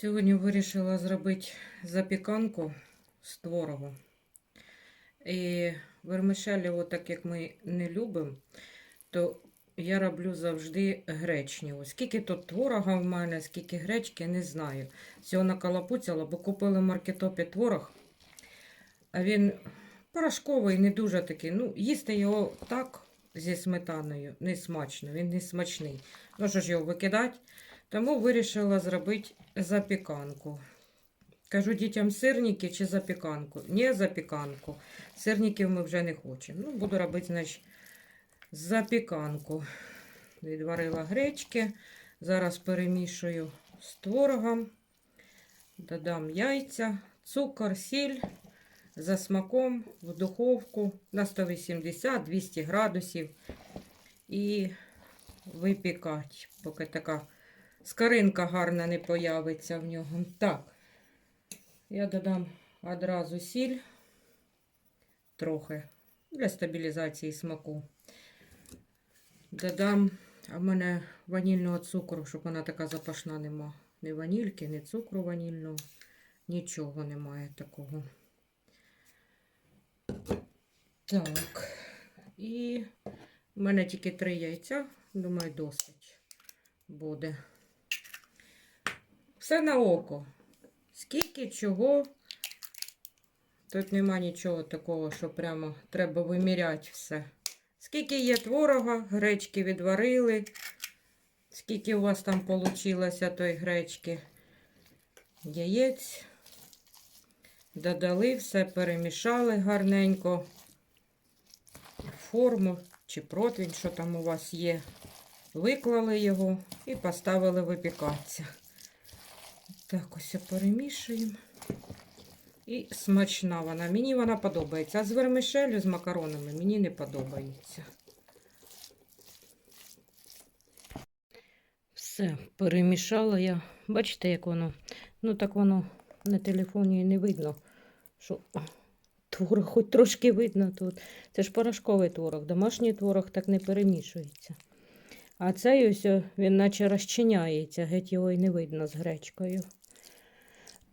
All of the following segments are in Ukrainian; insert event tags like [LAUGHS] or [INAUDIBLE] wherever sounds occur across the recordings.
Сьогодні вирішила зробити запіканку з творогу. І вермишелі, так як ми не любимо, то я роблю завжди гречню. Скільки тут творога в мене, скільки гречки, не знаю. Всього накалапуцяла, бо купили в маркетопі творог. А він порошковий, не дуже такий. Ну, їсти його так зі сметаною не смачно, він не смачний. Ну що ж його викидати? Тому вирішила зробити запіканку. Кажу дітям сирники чи запіканку. Ні, запіканку. Сирників ми вже не хочемо. Ну, буду робити, значить, запіканку. Відварила гречки. Зараз перемішую з творогом. Додам яйця, цукор, сіль за смаком в духовку на 180-200 градусів. І випікати, поки така скаринка гарна не появиться в нього. Так, я додам одразу сіль трохи для стабілізації смаку. Додам, а в мене ванільного цукру, щоб вона така запашна нема. Ні ванільки, ні цукру ванільного, нічого немає такого. Так, і в мене тільки три яйця, думаю, досить буде. Все на око. Скільки чого. Тут нема нічого такого, що прямо треба виміряти все. Скільки є творога, гречки відварили. Скільки у вас там вийшло тої гречки, яєць. Додали, все перемішали гарненько. Форму чи противень, що там у вас є. Виклали його і поставили випікатися. Так, ось перемішуємо. І смачна вона. Мені вона подобається. А з вермишелю, з макаронами мені не подобається. Все, перемішала я. Бачите, як воно? Ну, так воно на телефоні не видно, що творог хоч трошки видно тут. Це ж порошковий творог. Домашній творог так не перемішується. А цей ось він наче розчиняється, геть його і не видно з гречкою.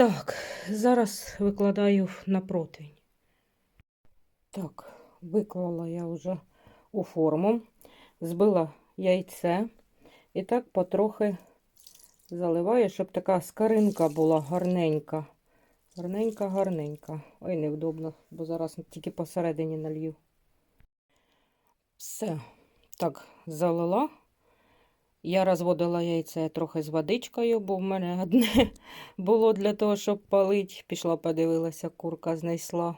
Так, зараз викладаю на противень. Так, виклала я вже у форму, збила яйце і так потрохи заливаю, щоб така скаринка була гарненька. Гарненька, гарненька. Ой, невдобно, бо зараз тільки посередині налью. Все, так, залила. Я розводила яйце трохи з водичкою, бо в мене одне [LAUGHS] було для того, щоб палити. Пішла, подивилася, курка знайшла.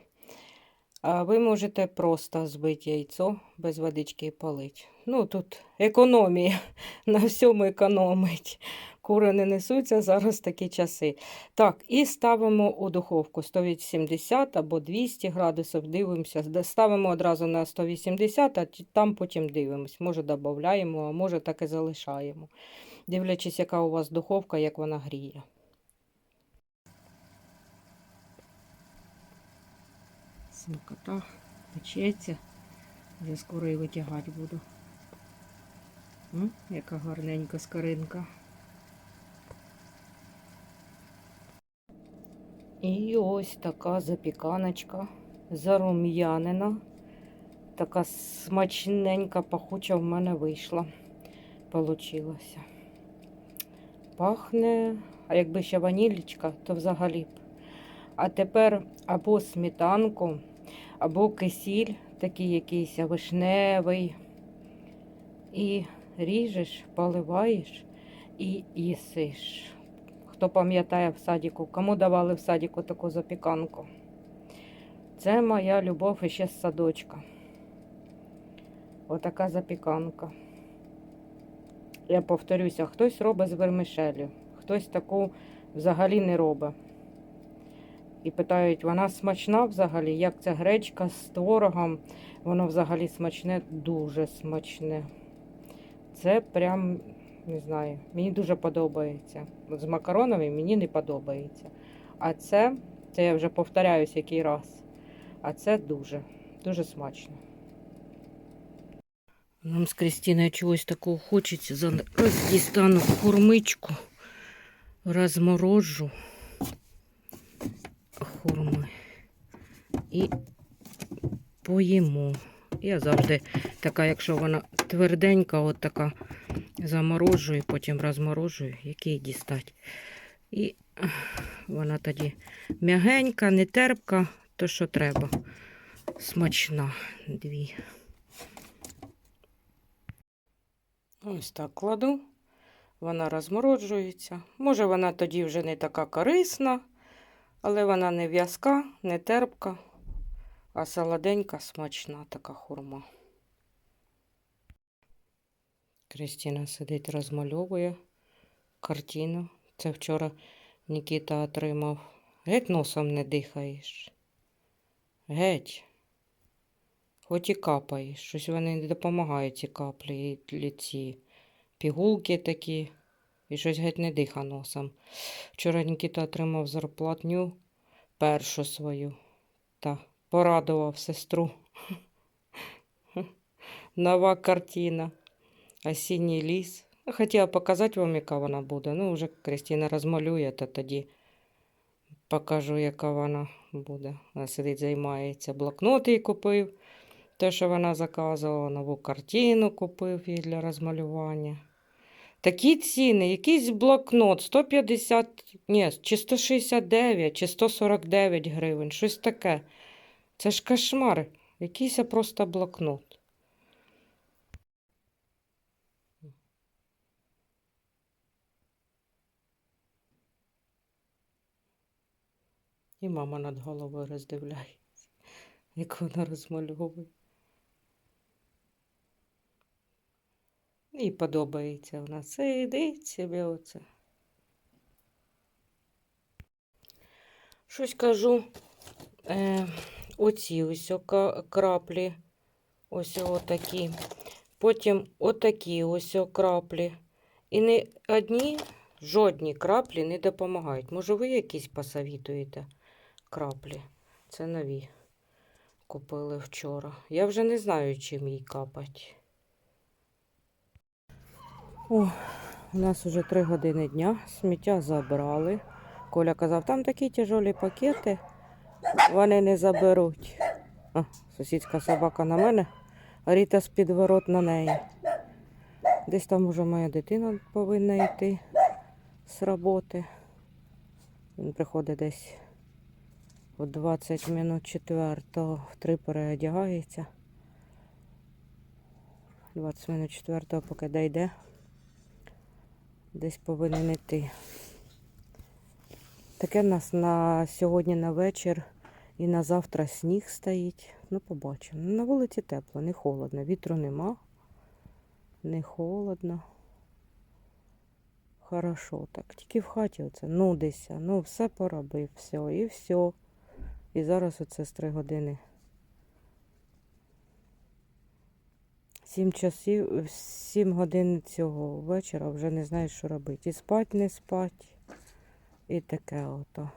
А ви можете просто збити яйцо без водички і палити. Ну, тут економія, [LAUGHS] на всьому економить. Кури не несуться зараз такі часи. Так, і ставимо у духовку 180 або 200 градусів, дивимося. Ставимо одразу на 180, а там потім дивимось. Може додаємо, а може так і залишаємо. Дивлячись, яка у вас духовка, як вона гріє. Смакота печеться. Я скоро і витягати буду. М, яка гарненька скоринка. І ось така запіканочка зарум'янена. Така смачненька, пахуча в мене вийшла. Получилося. Пахне, а якби ще ванілічка, то взагалі б. А тепер або сметанку, або кисіль, такий якийсь вишневий. І ріжеш, поливаєш і їсиш. Хто пам'ятає в садіку, кому давали в садіку таку запіканку. Це моя любов іще з садочка. Отака запіканка. Я повторюся, хтось робить з вермишелю, хтось таку взагалі не робить. І питають, вона смачна взагалі? Як ця гречка з творогом? Воно взагалі смачне, дуже смачне. Це прям, не знаю, мені дуже подобається. З макаронами мені не подобається. А це, це я вже повторяюсь який раз. А це дуже, дуже смачно. Нам з Крістіною чогось такого хочеться. Зараз дістану кормичку. розморожу хурми і поїмо. Я завжди така, якщо вона тверденька, от така заморожую, потім розморожую, який дістать. І вона тоді м'ягенька, не терпка, то що треба. Смачна дві. Ось так кладу. Вона розмороджується. Може, вона тоді вже не така корисна, але вона не в'язка, не терпка, а солоденька, смачна така хурма. Кристина сидить, розмальовує картину. Це вчора Нікіта отримав. Геть носом не дихаєш. Геть. Хоч і капаєш. Щось вони не допомагають ці каплі ці пігулки такі. І щось геть не диха носом. Вчора Нікіта отримав зарплатню першу свою. Та порадував сестру. [LAUGHS] Нова картина. Осінній ліс. Хотіла показати вам, яка вона буде. Ну, вже Кристина розмалює, то тоді покажу, яка вона буде. Вона сидить, займається. Блокнот їй купив. Те, що вона заказувала, нову картину купив їй для розмалювання. Такі ціни, якийсь блокнот 150, ні, чи 169, чи 149 гривень, щось таке. Це ж кошмар. Якийсь просто блокнот. І мама над головою роздивляється, як вона розмальовує. І подобається вона. Сидить собі оце. Щось кажу. Е, оці ось краплі. Ось отакі. Потім отакі ось краплі. І не одні, жодні краплі не допомагають. Може, ви якісь посовітуєте краплі? Це нові. Купили вчора. Я вже не знаю, чим їй капать. О, у нас вже три години дня. Сміття забрали. Коля казав, там такі тяжолі пакети, вони не заберуть. А, сусідська собака на мене, а Ріта з-під ворот на неї. Десь там уже моя дитина повинна йти з роботи. Він приходить десь о 20 минут четвертого, в три переодягається. 20 минут четвертого, поки дійде. Десь повинен йти. Таке в нас на сьогодні на вечір і на завтра сніг стоїть. Ну, побачимо. На вулиці тепло, не холодно. Вітру нема. Не холодно. Хорошо так. Тільки в хаті оце нудися. Ну, все поробив, все, і все. І зараз оце з три години. Сім часів, сім годин цього вечора вже не знаєш, що робити. І спать не спать. І таке ото.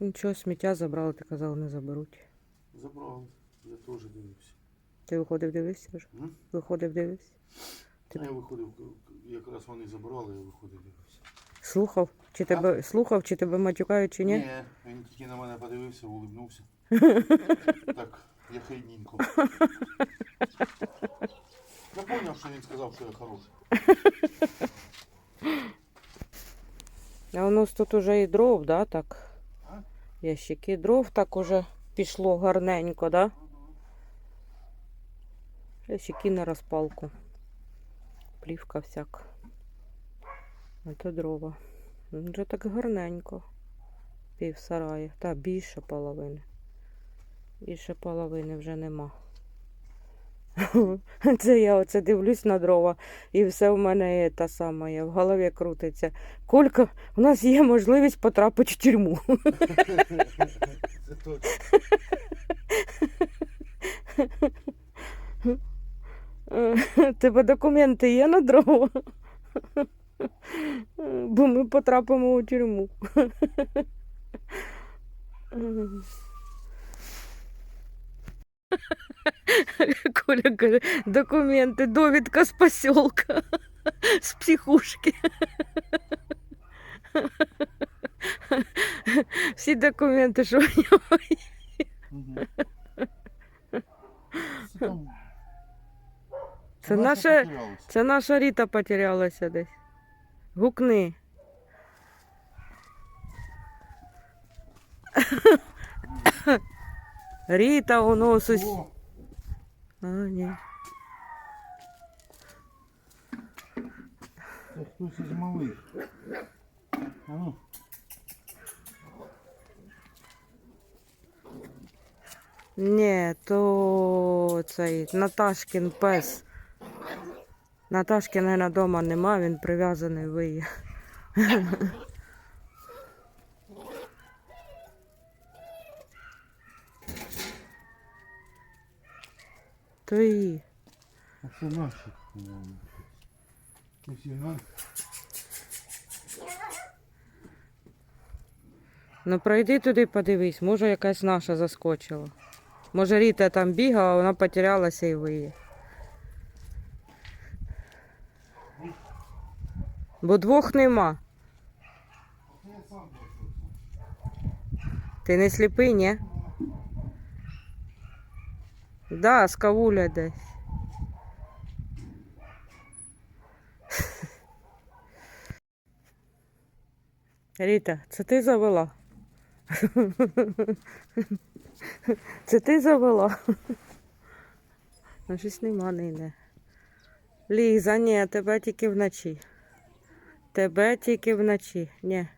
Нічого, сміття забрали, ти казав, не заберуть. Забрали. Я теж дивився. Ти виходив, дивився вже? М? Виходив, дивився? Ти- Я виходив, якраз вони забрали, я виходив дивився. Слухав? Чи тебе слухав, чи тебе матюкають, чи ні? ні? він тільки на мене подивився, улибнувся. Так, я хайненько. Я зрозумів, що він сказав, що я хороший. А у нас тут уже і дров, да, так? А? Ящики дров так уже пішло гарненько, да? Ящики на розпалку. Плівка всяка. А то дрова. Вже так гарненько. Пів сарая. Та більше половини. Більше половини вже нема. [LAUGHS] Це я оце дивлюсь на дрова, і все в мене та сама, в голові крутиться. Колька, у нас є можливість потрапити в тюрму. Це точно. Тебе документи є на дрова? Бо ми потрапимо у тюрму. [LAUGHS] Коля каже, документи, довідка з посілка, з психушки. [LAUGHS] Всі документи, що в нього є. Мгм. Це там- Це Вона наша, потерялась. це наша Ріта потерялася десь. Гукни. Ріта, воно сус... А, ні. це хтось із малих. А ну, Ні, то цей Наташкін пес. Наташки, наверное, дома нема, він прив'язаний виє. Твої. а це наші. Ну пройди туди, подивись, може якась наша заскочила. Може Ріта там бігала, вона потерялася і виє. Бо двох нема. Ти не сліпий, ні? Да, з кавуля десь. Ріта, це ти завела? Це ти завела? Ну, щось нема не. Ліза, ні, тебе тільки вночі. Тебе тільки вночі. Ні.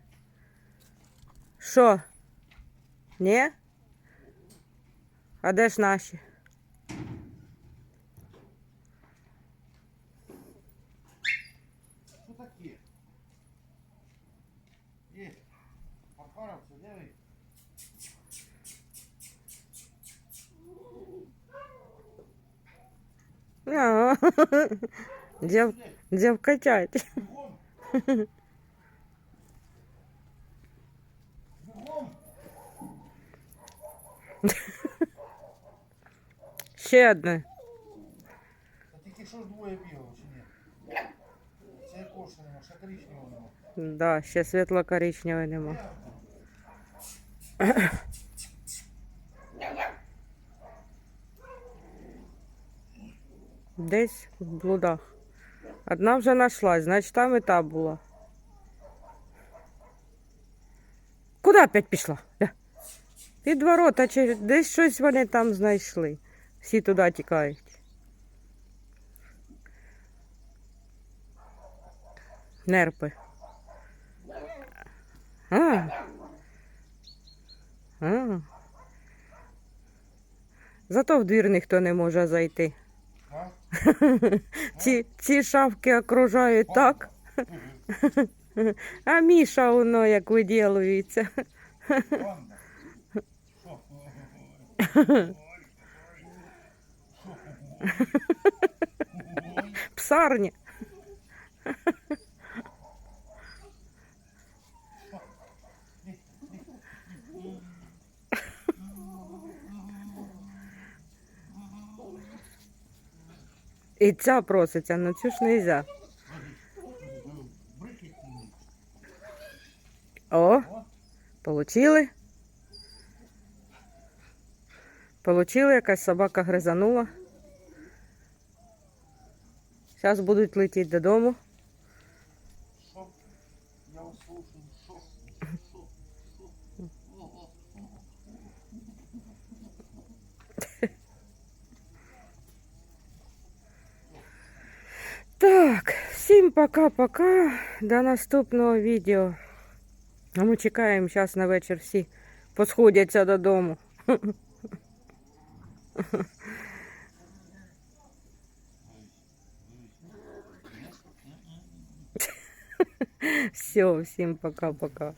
Що? Ні? А де ж наші? Що таке? Є. Архаровці, де ви? А, Дів, дівкатять. Бігом. Бігом. Ще одне. Та тільки що ж двоє бігало, чи ні? Це ще нема, ще коричневого нема. Да, ще світло-коричневої нема. Десь в блудах. Одна вже знайшлась, значить там і та була. Куди опять пішла? Під ворота, чи десь щось вони там знайшли. Всі туди тікають. Нерпи. А. А. Зато в двір ніхто не може зайти. Ці, ці шавки окружають так, а Міша воно як виділується. Банда. І ця проситься, ну цю ж не можна. О, получили. Получили, якась собака гризанула. Зараз будуть летіти додому. пока-пока. До наступного відео. А ми чекаємо, зараз на вечір всі посходяться додому. [LAUGHS] Все, всім пока-пока.